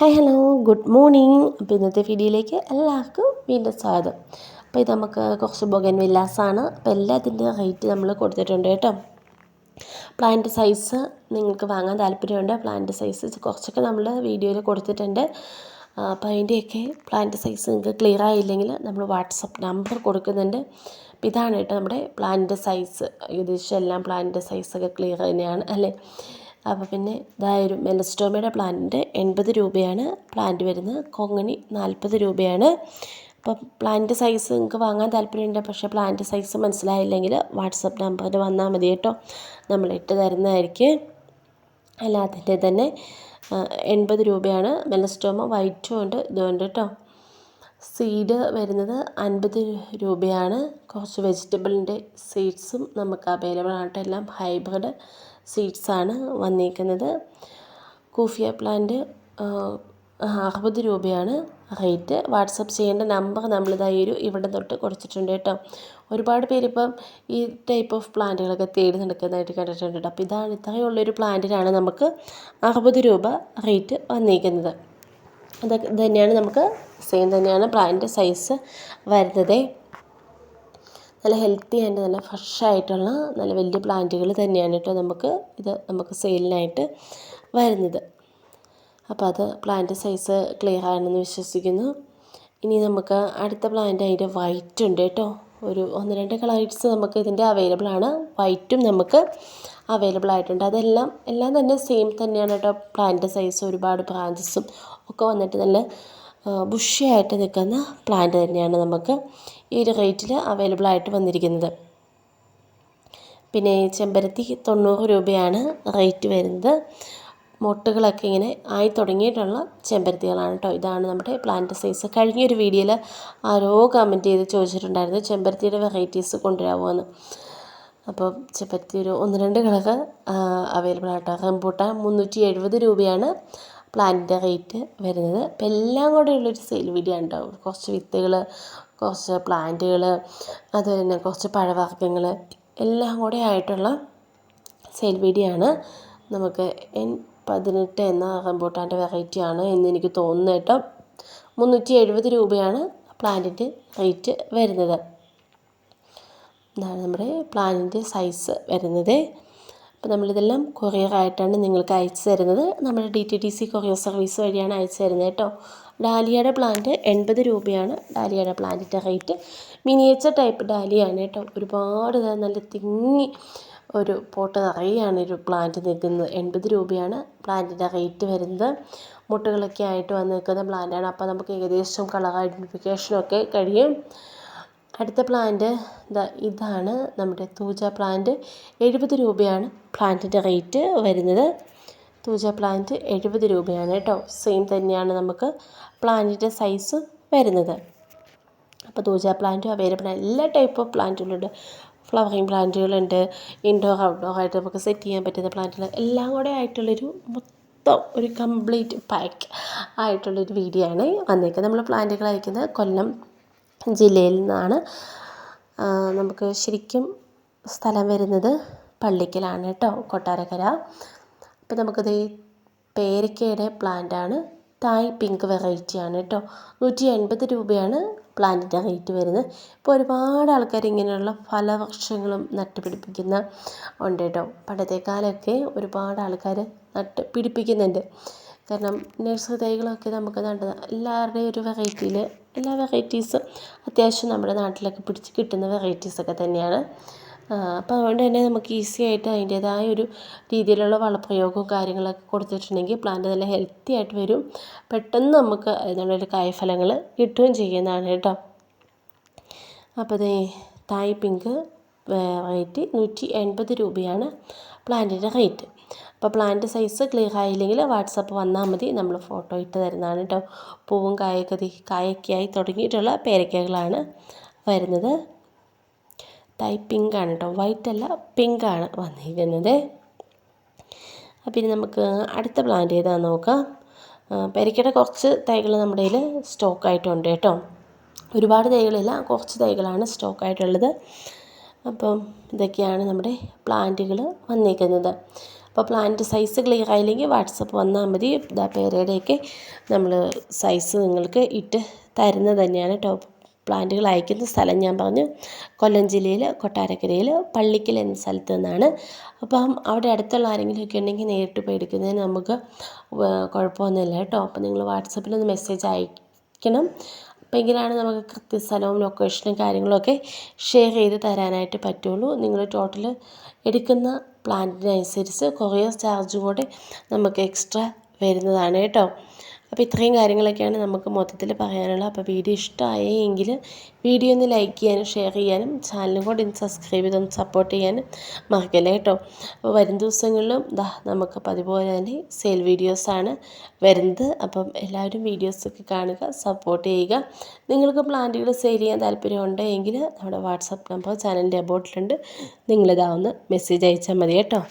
Hi hello good morning അപ്പോൾ ഇന്നത്തെ വീഡിയോയിലേക്ക് എല്ലാവർക്കും വീണ്ടും സ്വാഗതം. അപ്പോൾ ഇത് നമുക്ക് കുറച്ച് ബൊഗൻ വില്ലാസാണ് അപ്പോൾ എല്ലാത്തിന്റെ റേറ്റ് നമ്മൾ കൊടുത്തിട്ടുണ്ട് കേട്ടോ. പ്ലാന്റ് സൈസ് നിങ്ങൾക്ക് വാങ്ങാൻ താല്പര്യമുണ്ട്. പ്ലാന്റ് സൈസ് കുറച്ചൊക്കെ നമ്മൾ വീഡിയോയിൽ കൊടുത്തിട്ടുണ്ട്. അപ്പോൾ അതിന്റെയൊക്കെ പ്ലാന്റ് സൈസ് നിങ്ങൾക്ക് ക്ലിയർ ആയില്ലെങ്കിൽ നമ്മൾ വാട്സപ്പ് നമ്പർ കൊടുക്കുന്നുണ്ട്. അപ്പോൾ ഇതാണ് കേട്ടോ നമ്മുടെ പ്ലാന്റ് സൈസ് ഏകദേശം എല്ലാം പ്ലാന്റ് സൈസൊക്കെ ക്ലിയർ തന്നെയാണ് അല്ലേ? അപ്പോൾ പിന്നെ ഇതായൊരു മെലസ്റ്റോമയുടെ പ്ലാന്റിന്റെ എൺപത് രൂപയാണ് പ്ലാന്റ് വരുന്നത്. കൊങ്ങണി നാൽപ്പത് രൂപയാണ്. അപ്പോൾ പ്ലാന്റ് സൈസ് നിങ്ങൾക്ക് വാങ്ങാൻ താല്പര്യമുണ്ട് പക്ഷേ പ്ലാന്റ് സൈസ് മനസ്സിലായില്ലെങ്കിൽ വാട്സപ്പ് നമ്പറിൽ വന്നാൽ മതി കേട്ടോ. നമ്മൾ ഇട്ട് തരുന്നതായിരിക്കും. അല്ലാത്തതിന്റെ തന്നെ എൺപത് രൂപയാണ് മെലസ്റ്റോമ വൈറ്റും ഉണ്ട് ഇതുണ്ട് കേട്ടോ. സീഡ് വരുന്നത് അൻപത് രൂപയാണ്. കുറച്ച് വെജിറ്റബിളിന്റെ സീഡ്സും നമുക്ക് അവൈലബിൾ ആയിട്ട് എല്ലാം ഹൈബ്രിഡ് സീഡ്സാണ് വന്നിരിക്കുന്നത്. കൂഫിയ പ്ലാന്റ് അറുപത് രൂപയാണ് റേറ്റ്. വാട്സപ്പ് ചെയ്യേണ്ട നമ്പർ നമ്മളിതായി ഒരു ഇവിടെ തൊട്ട് കൊടുത്തിട്ടുണ്ട് കേട്ടോ. ഒരുപാട് പേരിപ്പം ഈ ടൈപ്പ് ഓഫ് പ്ലാന്റുകളൊക്കെ തേടി നടക്കുന്നതായിട്ട് കണ്ടിട്ടുണ്ട് കേട്ടോ. അപ്പോൾ ഇതാണ് ഇത്രയുള്ളൊരു പ്ലാന്റിനാണ് നമുക്ക് അറുപത് രൂപ റേറ്റ് വന്നിരിക്കുന്നത്. അതൊക്കെ തന്നെയാണ് നമുക്ക് സെയിം തന്നെയാണ് പ്ലാന്റ് സൈസ് വരുന്നത്. നല്ല ഹെൽത്തി ആൻഡ് നല്ല ഫ്രഷ് ആയിട്ടുള്ള നല്ല വലിയ പ്ലാന്റുകൾ തന്നെയാണ് കേട്ടോ നമുക്ക് ഇത് നമുക്ക് സെയിലിനായിട്ട് വരുന്നത്. അപ്പോൾ അത് പ്ലാന്റ് സൈസ് ക്ലിയർ ആണെന്ന് വിശ്വസിക്കുന്നു. ഇനി നമുക്ക് അടുത്ത പ്ലാന്റ് അതിന്റെ വൈറ്റ് ഉണ്ട് കേട്ടോ. ഒരു ഒന്ന് രണ്ട് കളേഴ്സ് നമുക്ക് ഇതിന്റെ അവൈലബിൾ ആണ്. വൈറ്റും നമുക്ക് അവൈലബിൾ ആയിട്ടുണ്ട്. അതെല്ലാം എല്ലാം തന്നെ സെയിം തന്നെയാണ് കേട്ടോ. പ്ലാന്റ് സൈസ് ഒരുപാട് ബ്രാഞ്ചസും ഒക്കെ വന്നിട്ട് നല്ല ബുഷിയായിട്ട് നിൽക്കുന്ന പ്ലാന്റ് തന്നെയാണ് നമുക്ക് ഈ ഒരു റേറ്റിൽ അവൈലബിൾ ആയിട്ട് വന്നിരിക്കുന്നത്. പിന്നെ ചെമ്പരത്തി തൊണ്ണൂറ് രൂപയാണ് റേറ്റ് വരുന്നത്. മൊട്ടുകളൊക്കെ ഇങ്ങനെ ആയി തുടങ്ങിയിട്ടുള്ള ചെമ്പരത്തികളാണ് കേട്ടോ ഇതാണ് നമ്മുടെ പ്ലാന്റ് സൈസ് കഴിഞ്ഞൊരു വീഡിയോയിൽ ആരോ കമന്റ് ചെയ്ത് ചോദിച്ചിട്ടുണ്ടായിരുന്നു ചെമ്പരത്തിയുടെ വെറൈറ്റീസ് കൊണ്ടുവരാമോ അപ്പോൾ ചെമ്പരത്തി ഒരു ഒന്ന് രണ്ട് കളർ അവൈലബിൾ ആട്ടോ റംബൂട്ടാൻ മുന്നൂറ്റി എഴുപത് രൂപയാണ്. പ്ലാന്റിന്റെ റേറ്റ് വരുന്നത്. അപ്പം എല്ലാം കൂടെ ഉള്ളൊരു സെയിൽ വീഡിയോ ഉണ്ടാവും കുറച്ച് വിത്തുകൾ കുറച്ച് പ്ലാന്റുകൾ അതുപോലെ തന്നെ കുറച്ച് പഴവർഗങ്ങൾ എല്ലാം കൂടെ ആയിട്ടുള്ള സെയിൽ വീഡിയോ ആണ് നമുക്ക് എൻ പതിനെട്ട് എന്ന റംബൂട്ടാന്റെ വെറൈറ്റി ആണ് എന്ന് എനിക്ക് തോന്നുന്നു കേട്ടോ. മുന്നൂറ്റി എഴുപത് രൂപയാണ് പ്ലാന്റിന്റെ റേറ്റ് വരുന്നത്. ഇതാണ് നമ്മുടെ പ്ലാന്റിന്റെ സൈസ് വരുന്നത്. അപ്പോൾ നമ്മളിതെല്ലാം കൊറിയറായിട്ടാണ് നിങ്ങൾക്ക് അയച്ചു തരുന്നത്. നമ്മുടെ D T T C courier service വഴിയാണ് അയച്ചു തരുന്നത് കേട്ടോ. ഡാലിയയുടെ പ്ലാന്റ് എൺപത് രൂപയാണ് ഡാലിയയുടെ പ്ലാന്റിന്റെ റേറ്റ് മിനിയേച്ചർ ടൈപ്പ് ഡാലിയാണ് കേട്ടോ. ഒരുപാട് നല്ല തിങ്ങി ഒരു പോട്ട് നിറയാണ് ഒരു പ്ലാന്റ് നിൽക്കുന്നത്. എൺപത് രൂപയാണ് പ്ലാന്റിന്റെ റേറ്റ് വരുന്നത്. മുട്ടുകളൊക്കെ ആയിട്ട് വന്ന് നിൽക്കുന്ന പ്ലാന്റാണ് അപ്പോൾ നമുക്ക് ഏകദേശം കളർ ഐഡന്റിഫിക്കേഷനൊക്കെ കഴിയും. അടുത്ത പ്ലാന്റ് ദാ ഇതാണ് നമ്മുടെ തൂജ പ്ലാന്റ് എഴുപത് രൂപയാണ് പ്ലാന്റിന്റെ റേറ്റ് വരുന്നത്. തൂജ പ്ലാന്റ് എഴുപത് രൂപയാണ് കേട്ടോ. സെയിം തന്നെയാണ് നമുക്ക് പ്ലാന്റിന്റെ സൈസ് വരുന്നത്. അപ്പോൾ തൂജ പ്ലാന്റും അവൈലബിൾ ആണ് എല്ലാ ടൈപ്പ് ഓഫ് പ്ലാന്റുകളുണ്ട് ഫ്ലവറിങ് പ്ലാന്റുകളുണ്ട് ഇൻഡോർ ഔട്ട്ഡോർ ആയിട്ട് നമുക്ക് സെറ്റ് ചെയ്യാൻ പറ്റുന്ന പ്ലാന്റുകൾ എല്ലാം കൂടെ ആയിട്ടുള്ളൊരു മൊത്തം ഒരു കംപ്ലീറ്റ് പാക്ക് ആയിട്ടുള്ളൊരു വീഡിയോ ആണ്. വന്നേക്കുന്നത്. നമ്മൾ പ്ലാന്റുകൾ അയക്കുന്നത് കൊല്ലം ജില്ലയിൽ നിന്നാണ്. നമുക്ക് ശരിക്കും സ്ഥലം വരുന്നത് പള്ളിക്കലാണ് കേട്ടോ കൊട്ടാരക്കര. അപ്പോൾ നമുക്കത് പേരക്കയുടെ പ്ലാന്റാണ് തായ് പിങ്ക് വെറൈറ്റി ആണ് കേട്ടോ. നൂറ്റി എൺപത് രൂപയാണ് പ്ലാന്റിന്റെ റേറ്റ് വരുന്നത്. ഇപ്പോൾ ഒരുപാട് ആൾക്കാർ ഇങ്ങനെയുള്ള ഫലവൃക്ഷങ്ങളും നട്ടുപിടിപ്പിക്കുന്ന ഉണ്ട് കേട്ടോ. പണ്ടത്തെ കാലമൊക്കെ ഒരുപാട് ആൾക്കാർ നട്ട് പിടിപ്പിക്കുന്നുണ്ട് കാരണം നഴ്സറി തൈകളൊക്കെ നമുക്ക് നട്ടത് എല്ലാവരുടെയും ഒരു വെറൈറ്റിയിൽ എല്ലാ വെറൈറ്റീസും അത്യാവശ്യം നമ്മുടെ നാട്ടിലൊക്കെ പിടിച്ച് കിട്ടുന്ന വെറൈറ്റീസൊക്കെ തന്നെയാണ്. അപ്പോൾ അതുകൊണ്ട് തന്നെ നമുക്ക് ഈസി ആയിട്ട് അതിന്റേതായ ഒരു രീതിയിലുള്ള വളപ്രയോഗവും കാര്യങ്ങളൊക്കെ കൊടുത്തിട്ടുണ്ടെങ്കിൽ പ്ലാന്റ് നല്ല ഹെൽത്തി ആയിട്ട് വരും. പെട്ടെന്ന് നമുക്ക് അതിനുള്ളൊരു കായ്ഫലങ്ങൾ കിട്ടുകയും ചെയ്യുന്നതാണ് കേട്ടോ. അപ്പോൾ ദേ തായ് പിങ്ക് റേറ്റ് നൂറ്റി എൺപത് രൂപയാണ് പ്ലാന്റിന്റെ റേറ്റ് അപ്പോൾ പ്ലാന്റ് സൈസ് ക്ലിയർ ആയില്ലെങ്കിൽ വാട്സപ്പ് വന്നാൽ മതി. നമ്മൾ ഫോട്ടോ ഇട്ട് തരുന്നതാണ് കേട്ടോ പൂവും കായൊക്കെ കായക്കായി തുടങ്ങിയിട്ടുള്ള പേരക്കകളാണ് വരുന്നത്. തൈ പിങ്ക് ആണ് കേട്ടോ വൈറ്റ് അല്ല പിങ്ക് ആണ് വന്നിരിക്കുന്നത്. പിന്നെ നമുക്ക് അടുത്ത പ്ലാന്റ് ഏതാണെന്ന് നോക്കാം. പേരക്കയുടെ കുറച്ച് തൈകൾ നമ്മുടെ കയ്യിൽ സ്റ്റോക്കായിട്ടുണ്ട് കേട്ടോ ഒരുപാട് തൈകളില്ല കുറച്ച് തൈകളാണ് സ്റ്റോക്കായിട്ടുള്ളത് അപ്പം ഇതൊക്കെയാണ് നമ്മുടെ പ്ലാന്റുകൾ വന്നിരിക്കുന്നത്. അപ്പോൾ പ്ലാന്റ് സൈസ് ക്ലിയർ ആയില്ലെങ്കിൽ വാട്സപ്പ് വന്നാൽ മതി. ഇതാ പേരയുടെയൊക്കെ നമ്മൾ സൈസ് നിങ്ങൾക്ക് ഇട്ട് തരുന്നത് തന്നെയാണ്. ടോപ്പ് പ്ലാന്റുകൾ അയക്കുന്ന സ്ഥലം ഞാൻ പറഞ്ഞു. കൊല്ലം ജില്ലയിൽ കൊട്ടാരക്കരയിൽ പള്ളിക്കൽ എന്ന സ്ഥലത്ത് നിന്നാണ്. അപ്പം അവിടെ അടുത്തുള്ള ആരെങ്കിലുമൊക്കെ ഉണ്ടെങ്കിൽ നേരിട്ട് പോയി എടുക്കുന്നതിന് നമുക്ക് കുഴപ്പമൊന്നുമില്ല കേട്ടോ. അപ്പോൾ നിങ്ങൾ വാട്സപ്പിലൊന്ന് മെസ്സേജ് അയക്കണം. അപ്പോൾ എങ്കിലാണ് നമുക്ക് കൃത്യസ്ഥലവും ലൊക്കേഷനും കാര്യങ്ങളൊക്കെ ഷെയർ ചെയ്ത് തരാനായിട്ട് പറ്റുള്ളൂ. നിങ്ങൾ ടോട്ടൽ എടുക്കുന്ന പ്ലാന്റിനനുസരിച്ച് കൊറിയർ ചാർജ് കൂടെ നമുക്ക് എക്സ്ട്രാ വരുന്നതാണ് കേട്ടോ. അപ്പോൾ ഇത്രയും കാര്യങ്ങളൊക്കെയാണ് നമുക്ക് മൊത്തത്തിൽ പറയാനുള്ളത്. അപ്പോൾ വീഡിയോ ഇഷ്ടമായെങ്കിൽ വീഡിയോ ഒന്ന് ലൈക്ക് ചെയ്യാനും ഷെയർ ചെയ്യാനും ചാനലും കൂടി ഒന്ന് സബ്സ്ക്രൈബ് ചെയ്തൊന്ന് സപ്പോർട്ട് ചെയ്യാനും മറക്കല്ലേ കേട്ടോ. അപ്പോൾ വരും ദിവസങ്ങളിലും ദാ നമുക്ക് അതുപോലെ തന്നെ സെയിൽ വീഡിയോസാണ് വരുന്നത്. അപ്പം എല്ലാവരും വീഡിയോസൊക്കെ കാണുക സപ്പോർട്ട് ചെയ്യുക. നിങ്ങൾക്ക് പ്ലാന്റുകൾ സെയിൽ ചെയ്യാൻ താല്പര്യമുണ്ട് എങ്കിൽ നമ്മുടെ വാട്സപ്പ് നമ്പർ ചാനലിന്റെ അബോട്ടിലുണ്ട് നിങ്ങളിതാ ഒന്ന് മെസ്സേജ് അയച്ചാൽ മതി കേട്ടോ.